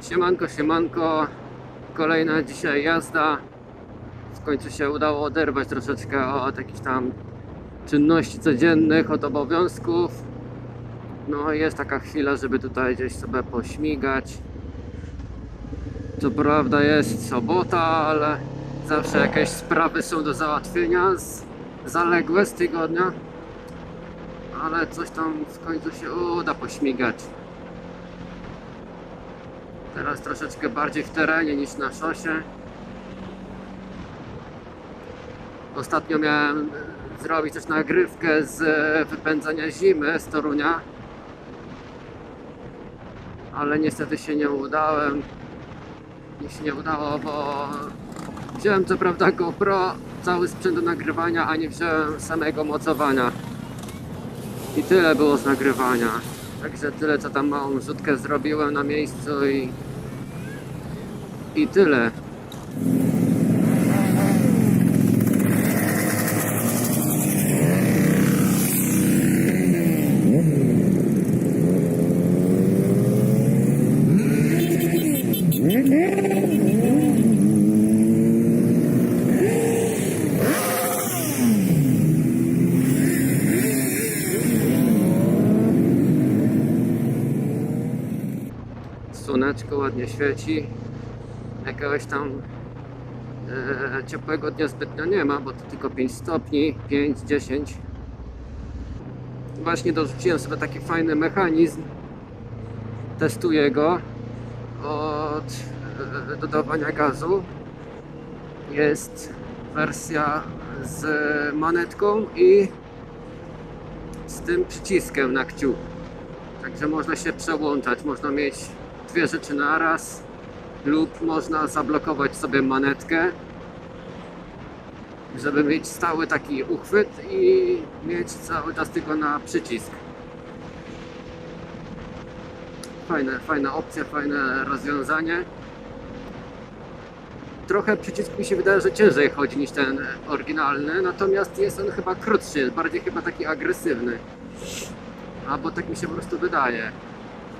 Siemanko, siemanko. Kolejna dzisiaj jazda. W końcu się udało oderwać troszeczkę od jakichś tam czynności codziennych, od obowiązków. No jest taka chwila, żeby tutaj gdzieś sobie pośmigać. Co prawda jest sobota, ale zawsze jakieś sprawy są do załatwienia z, zaległe z tygodnia. Ale coś tam w końcu się uda pośmigać. Teraz troszeczkę bardziej w terenie niż na szosie. Ostatnio miałem e, zrobić też nagrywkę z e, wypędzania zimy z Torunia. Ale niestety się nie udałem. Mi się nie udało, bo wziąłem co prawda GoPro, cały sprzęt do nagrywania, a nie wziąłem samego mocowania. I tyle było z nagrywania. Także tyle, co tam małą rzutkę zrobiłem na miejscu i... I tyle. Słoneczko ładnie świeci. Jakiegoś tam e, ciepłego dnia zbytnio nie ma, bo to tylko 5 stopni, 5-10. Właśnie dorzuciłem sobie taki fajny mechanizm. Testuję go od e, dodawania gazu. Jest wersja z manetką i z tym przyciskiem na kciuk. Także można się przełączać, można mieć dwie rzeczy na raz lub można zablokować sobie manetkę, żeby mieć stały taki uchwyt i mieć cały czas tylko na przycisk. Fajne, fajna opcja, fajne rozwiązanie. Trochę przycisk mi się wydaje, że ciężej chodzi niż ten oryginalny, natomiast jest on chyba krótszy, bardziej chyba taki agresywny. Albo tak mi się po prostu wydaje.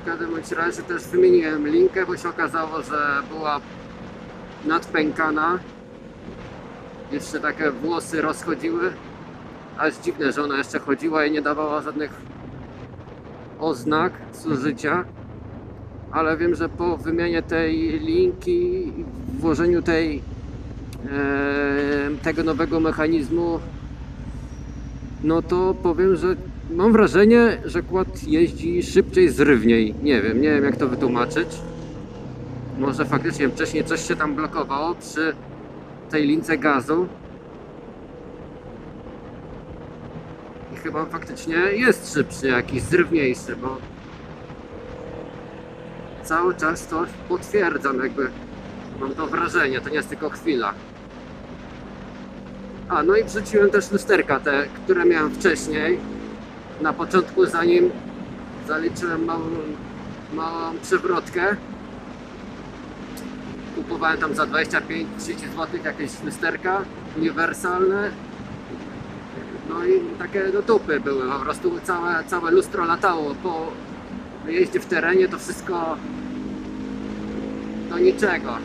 W każdym razie też wymieniłem linkę, bo się okazało, że była nadpękana. Jeszcze takie włosy rozchodziły. Aż dziwne, że ona jeszcze chodziła i nie dawała żadnych oznak zużycia. Ale wiem, że po wymianie tej linki i włożeniu tej e, tego nowego mechanizmu no to powiem, że mam wrażenie, że kład jeździ szybciej, zrywniej. Nie wiem, nie wiem jak to wytłumaczyć. Może faktycznie wcześniej coś się tam blokowało przy tej lince gazu. I chyba faktycznie jest szybszy, jakiś zrywniejszy, bo cały czas to potwierdzam, jakby mam to wrażenie, to nie jest tylko chwila. A, no i wrzuciłem też lusterka te, które miałem wcześniej. Na początku, zanim zaliczyłem małą, małą przewrotkę. Kupowałem tam za 25-30 zł jakieś lusterka uniwersalne. No i takie do tupy były, po prostu całe, całe lustro latało po jeździe w terenie, to wszystko do niczego.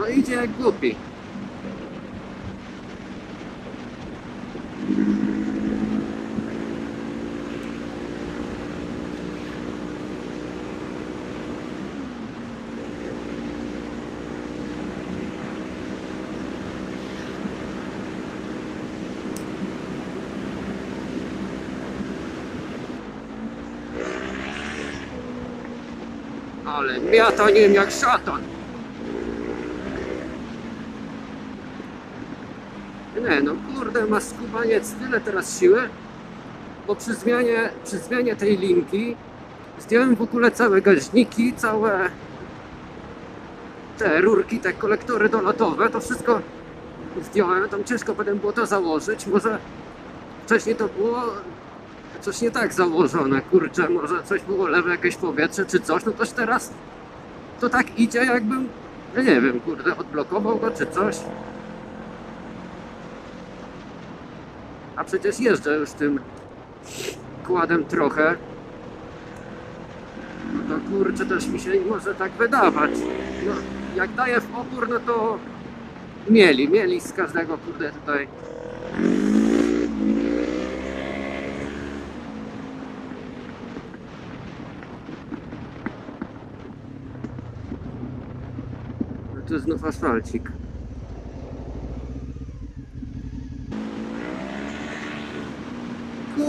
No idzie jak głupi. Ale miata nim jak szatan. Nie no, kurde, ma skubaniec tyle teraz siły, bo przy zmianie, przy zmianie tej linki zdjąłem w ogóle całe gaźniki, całe te rurki, te kolektory dolotowe, to wszystko zdjąłem, tam ciężko potem było to założyć, może wcześniej to było coś nie tak założone, kurczę, może coś było lewe jakieś powietrze czy coś, no toż teraz to tak idzie jakbym, ja nie wiem, kurde, odblokował go czy coś. A przecież jeżdżę już tym kładem trochę. No to kurczę, też mi się może tak wydawać. No, jak daję w opór, no to mieli, mieli z każdego kurde tutaj. No tu znów asfalcik.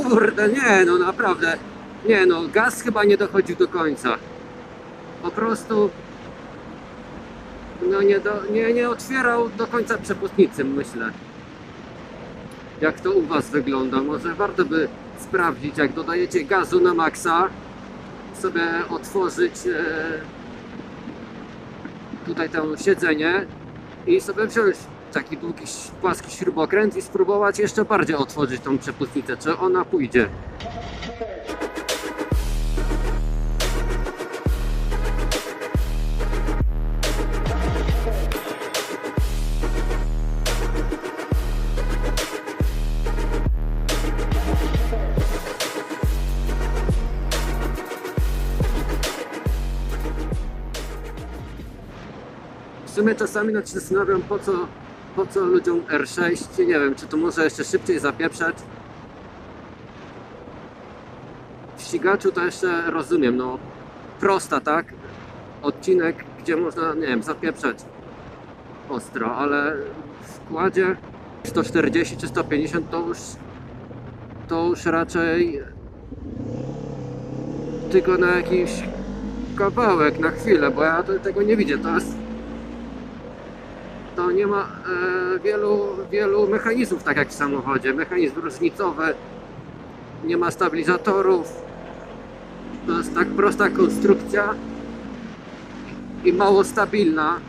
Kurde, nie no naprawdę. Nie no, gaz chyba nie dochodził do końca. Po prostu no nie, do, nie, nie otwierał do końca przepustnicy, myślę. Jak to u Was wygląda? Może warto by sprawdzić, jak dodajecie gazu na maksa, sobie otworzyć e, tutaj to siedzenie i sobie wziąć taki długi, płaski śrubokręt i spróbować jeszcze bardziej otworzyć tą przepustnicę, czy ona pójdzie. W sumie czasami nawet się zastanawiam, po co, po co ludziom R6, nie wiem, czy to może jeszcze szybciej zapieprzać. W ścigaczu to jeszcze rozumiem, no prosta, tak? Odcinek, gdzie można, nie wiem, zapieprzać ostro, ale w kładzie 140 czy 150 to już to już raczej tylko na jakiś kawałek, na chwilę, bo ja tego nie widzę. To jest to nie ma e, wielu, wielu mechanizmów, tak jak w samochodzie. Mechanizm różnicowy, nie ma stabilizatorów. To jest tak prosta konstrukcja i mało stabilna.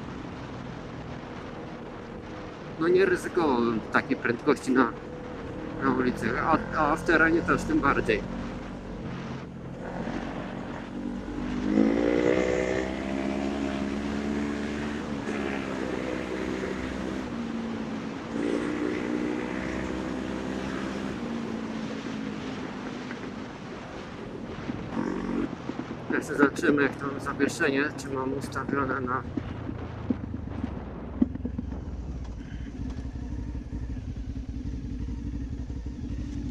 No nie ryzykowałbym takiej prędkości na, na ulicy, a, a w terenie też tym bardziej. Jeszcze zobaczymy jak to zawieszenie, czy mam ustawione na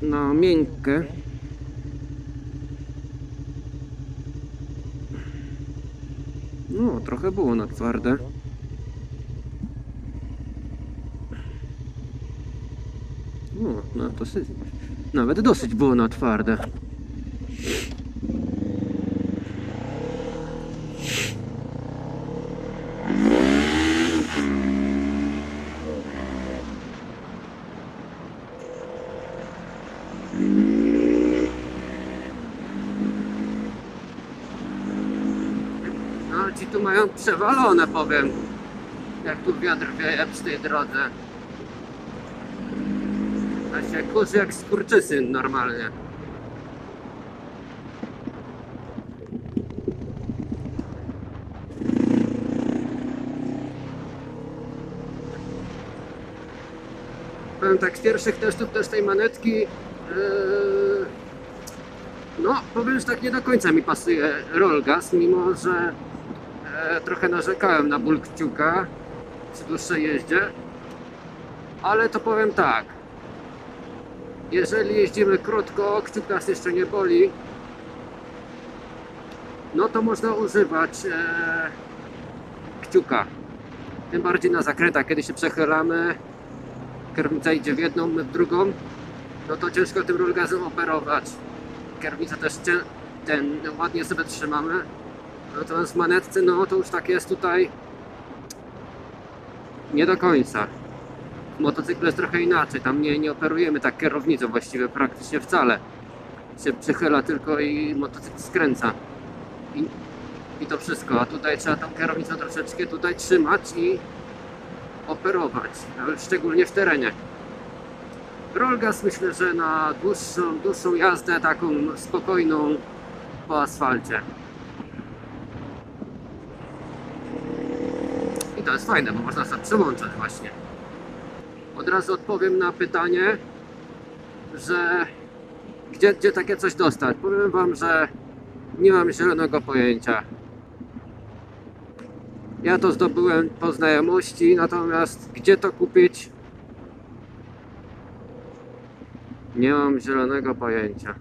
na miękkie. No, trochę było na twarde. No, no dosyć, nawet dosyć było na twarde. No, ci tu mają przewalone, powiem. Jak tu wiatr wieje przy tej drodze. A się kurzy jak skurczysyn normalnie. Powiem tak, z pierwszych testów też tej manetki yy, no, powiem, że tak nie do końca mi pasuje rollgas, mimo że trochę narzekałem na ból kciuka przy dłuższej jeździe. Ale to powiem tak. Jeżeli jeździmy krótko, kciuk nas jeszcze nie boli, no to można używać e, kciuka. Tym bardziej na zakrętach, kiedy się przechylamy, kierownica idzie w jedną, my w drugą, no to ciężko tym rollgazem operować kierownicę też ten ładnie sobie trzymamy. Natomiast w manetce, no to już tak jest tutaj nie do końca. W motocyklu jest trochę inaczej, tam nie, nie operujemy tak kierownicą właściwie praktycznie wcale. Się przychyla tylko i motocykl skręca. I, i to wszystko, a tutaj trzeba tą kierownicę troszeczkę tutaj trzymać i operować, szczególnie w terenie. Rollgas myślę, że na dłuższą, dłuższą jazdę, taką spokojną po asfalcie. I to jest fajne, bo można sobie przełączać właśnie. Od razu odpowiem na pytanie, że gdzie, gdzie takie coś dostać? Powiem wam, że nie mam zielonego pojęcia. Ja to zdobyłem po znajomości, natomiast gdzie to kupić? Nie mam zielonego pojęcia.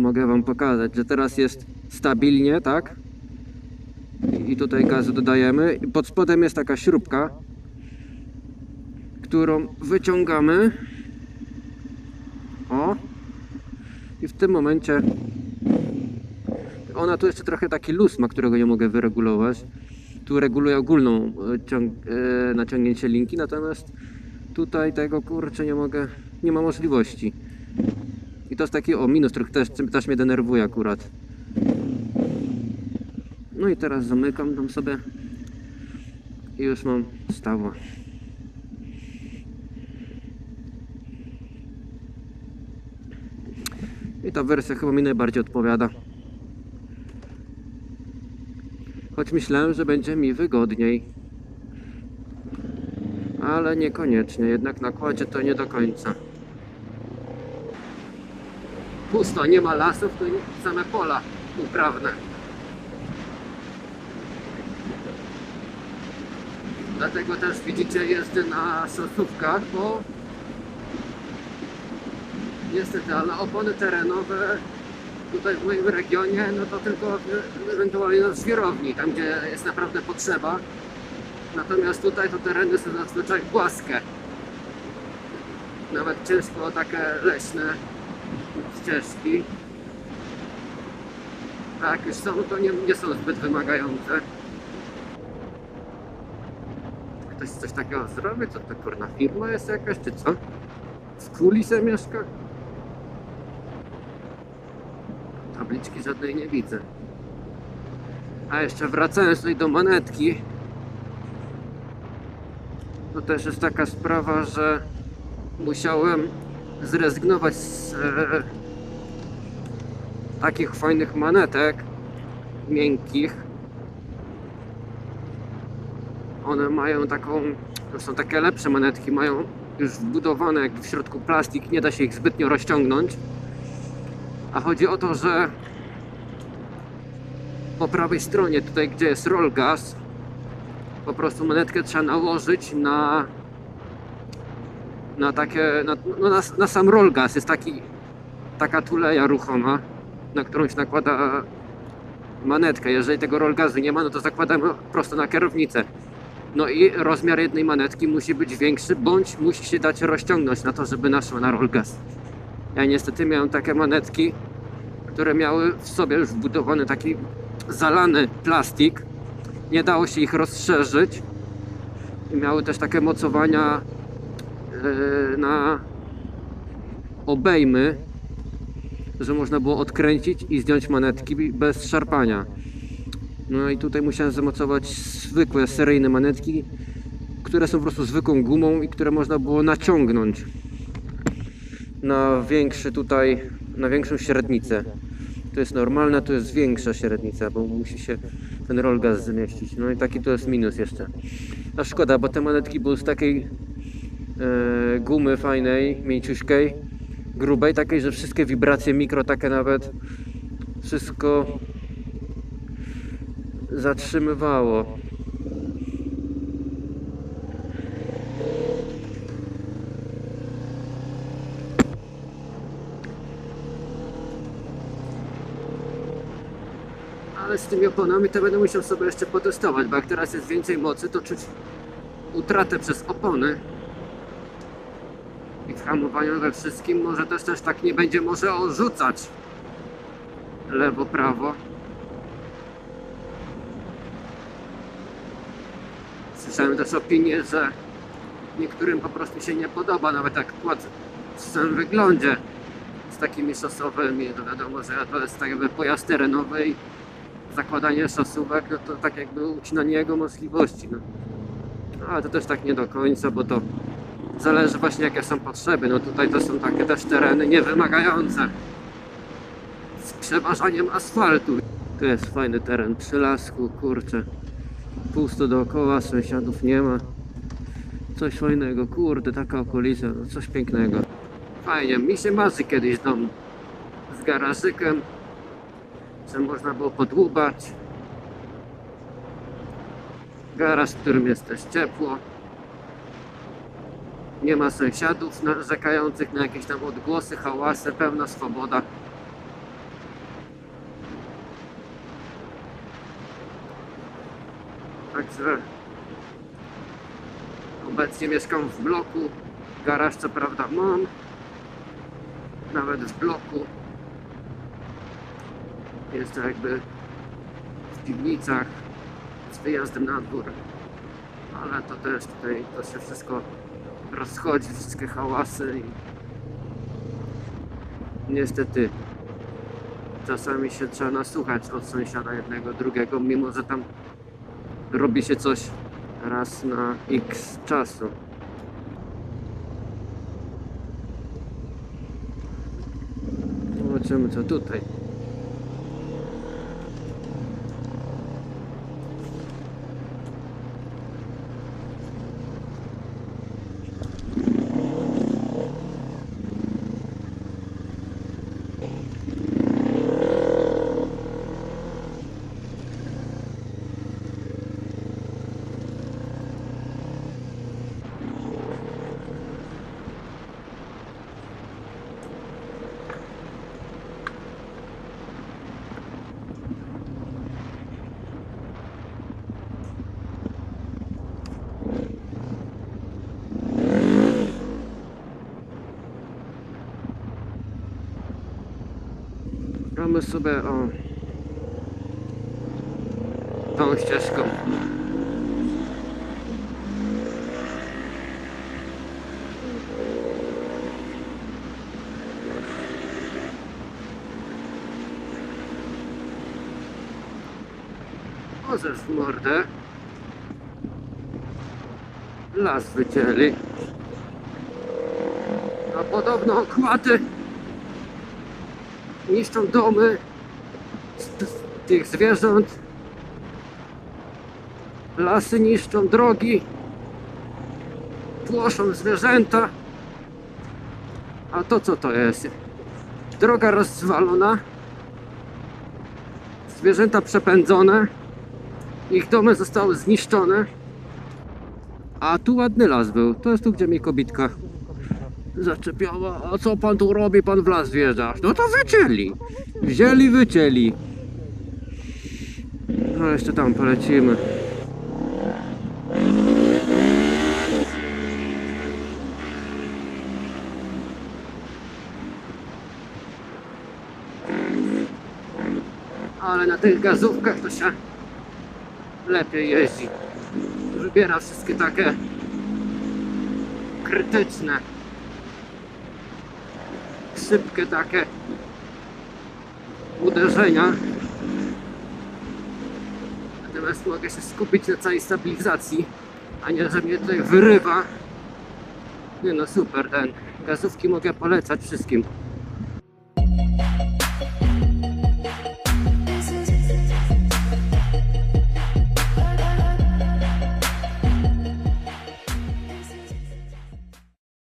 Mogę wam pokazać, że teraz jest stabilnie, tak? I tutaj gazu dodajemy. Pod spodem jest taka śrubka, którą wyciągamy. O! I w tym momencie ona tu jeszcze trochę taki luz ma, którego nie mogę wyregulować. Tu reguluję ogólną e, e, naciągnięcie linki, natomiast tutaj tego kurczę nie mogę, nie ma możliwości. To jest taki o minus, który też, też mnie denerwuje akurat. No i teraz zamykam tam sobie i już mam stało. I ta wersja chyba mi najbardziej odpowiada. Choć myślałem, że będzie mi wygodniej. Ale niekoniecznie, jednak na kładzie to nie do końca. Pusto, nie ma lasów, to same pola uprawne. Dlatego też widzicie jeżdżę na szosówkach, bo niestety, ale opony terenowe tutaj w moim regionie, no to tylko ewentualnie na żwirowni, tam gdzie jest naprawdę potrzeba. Natomiast tutaj to tereny są zazwyczaj płaskie. Nawet ciężko takie leśne ścieżki. A jak już są, to nie, nie są zbyt wymagające. Ktoś coś takiego zrobi? Co to kurna firma jest jakaś, czy co? W kuli se mieszka? Tabliczki żadnej nie widzę. A jeszcze wracając tutaj do manetki, to też jest taka sprawa, że musiałem zrezygnować z e, takich fajnych manetek miękkich. One mają taką, są takie lepsze manetki, mają już wbudowane w środku plastik, nie da się ich zbytnio rozciągnąć. A chodzi o to, że po prawej stronie, tutaj gdzie jest roll gas, po prostu monetkę trzeba nałożyć na na takie, na, no na, na sam roll gas jest taki, taka tuleja ruchoma, na którą się nakłada manetkę. Jeżeli tego roll gazu nie ma, no to zakładamy prosto na kierownicę. No i rozmiar jednej manetki musi być większy, bądź musi się dać rozciągnąć na to, żeby naszła na roll gas. Ja niestety miałem takie manetki, które miały w sobie już wbudowany taki zalany plastik. Nie dało się ich rozszerzyć. I miały też takie mocowania na obejmy, że można było odkręcić i zdjąć manetki bez szarpania. No i tutaj musiałem zamocować zwykłe seryjne manetki, które są po prostu zwykłą gumą i które można było naciągnąć na większy tutaj, na większą średnicę. To jest normalne, to jest większa średnica, bo musi się ten roll gas zmieścić. No i taki to jest minus jeszcze. A szkoda, bo te manetki były z takiej e, gumy fajnej, mięciuśkiej, grubej, takiej, że wszystkie wibracje mikro, takie nawet, wszystko zatrzymywało. Ale z tymi oponami to będę musiał sobie jeszcze potestować, bo jak teraz jest więcej mocy, to czuć utratę przez opony. W hamowaniu we wszystkim może też, też tak nie będzie może orzucać lewo, prawo. Słyszałem też opinię, że niektórym po prostu się nie podoba, nawet jak kład w samym wyglądzie z takimi szosowymi. To wiadomo, że to jest tak jakby pojazd terenowy i zakładanie szosówek, no to tak jakby ucinanie jego możliwości. No. No, ale to też tak nie do końca, bo to zależy właśnie jakie są potrzeby. No tutaj to są takie też tereny niewymagające z przeważaniem asfaltu. Tu jest fajny teren przy lasku, kurczę. Pusto dookoła, sąsiadów nie ma. Coś fajnego, kurde, taka okolica, no coś pięknego. Fajnie, mi się marzy kiedyś dom z garażykiem, że można było podłubać. Garaż, w którym jest też ciepło. Nie ma sąsiadów narzekających na jakieś tam odgłosy, hałasy, pełna swoboda. Także obecnie mieszkam w bloku. Garaż co prawda mam. Nawet w bloku. Jest to jakby w piwnicach z wyjazdem na dwór. Ale to też tutaj to się wszystko rozchodzi, wszystkie hałasy i niestety czasami się trzeba nasłuchać od sąsiada jednego, drugiego, mimo że tam robi się coś raz na x czasu. Zobaczymy co tutaj. A my sobie o tą ścieżką. Możesz w mordę. Las wycięli. A podobno okłady niszczą domy tych zwierząt. Lasy niszczą drogi, płoszą zwierzęta. A to co to jest? Droga rozwalona, zwierzęta przepędzone, ich domy zostały zniszczone. A tu ładny las był. To jest tu, gdzie mi kobitka zaczepiała. A co pan tu robi? Pan w las wjeżdża. No to wycięli. Wzięli, wycięli. No jeszcze tam polecimy. Ale na tych gazówkach to się lepiej jeździ. Wybiera wszystkie takie krytyczne szybkie takie uderzenia. Natomiast mogę się skupić na całej stabilizacji, a nie, że mnie tutaj wyrywa. Nie no super, ten gazówki mogę polecać wszystkim.